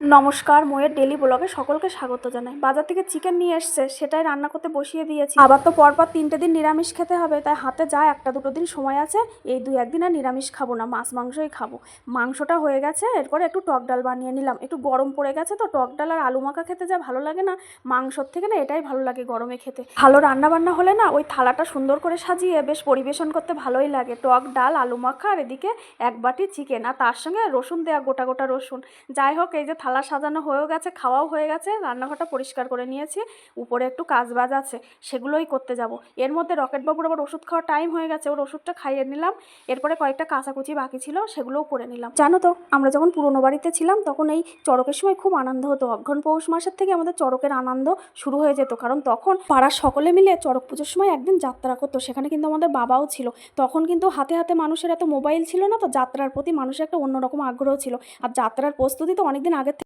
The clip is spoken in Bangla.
নমস্কার ময়ের ডেলি ব্লগে সকলকে স্বাগত জানাই। বাজার থেকে চিকেন নিয়ে এসছে, সেটাই রান্না করতে বসিয়ে দিয়েছি। আবার তো পরপর তিনটে দিন নিরামিষ খেতে হবে, তাই হাতে যা একটা দুটো দিন সময় আছে, এই দুই একদিন আর নিরামিষ খাব না, মাছ মাংসই খাব। মাংসটা হয়ে গেছে, এরপরে একটু টক ডাল বানিয়ে নিলাম। একটু গরম পড়ে গেছে তো টক ডাল আর আলু মাখা খেতে যা ভালো লাগে না, মাংসর থেকে না এটাই ভালো লাগে গরমে খেতে। ভালো রান্না বান্না হলে না ওই থালাটা সুন্দর করে সাজিয়ে বেশ পরিবেশন করতে ভালোই লাগে। টক ডাল, আলু মাখা আর এদিকে এক বাটি চিকেন আর তার সঙ্গে রসুন দেওয়া গোটা গোটা রসুন। যাই হোক, এই যে থালা সাজানো হয়েও গেছে, খাওয়াও হয়ে গেছে, রান্নাঘরটা পরিষ্কার করে নিয়েছি, উপরে একটু কাজ বাজ আছে, সেগুলোই করতে যাব। এর মধ্যে রকেটবাবুর আবার ওষুধ খাওয়ার টাইম হয়ে গেছে, ওর ওষুধটা খাইয়ে নিলাম, এরপরে কয়েকটা কাঁচাকুচি বাকি ছিল, সেগুলোও করে নিলাম। জানো তো, আমরা যখন পুরনো বাড়িতে ছিলাম, তখন এই চড়কের সময় খুব আনন্দ হতো। অঘ্রাণ পৌষ মাসের থেকে আমাদের চড়কের আনন্দ শুরু হয়ে যেত, কারণ তখন পাড়ার সকলে মিলে চড়ক পুজোর সময় একদিন যাত্রা করতো, সেখানে কিন্তু আমাদের বাবাও ছিল। তখন কিন্তু হাতে হাতে মানুষের এত মোবাইল ছিল না তো, যাত্রার প্রতি মানুষের একটা অন্যরকম আগ্রহ ছিল। আর যাত্রার প্রস্তুতি তো অনেকদিন আগের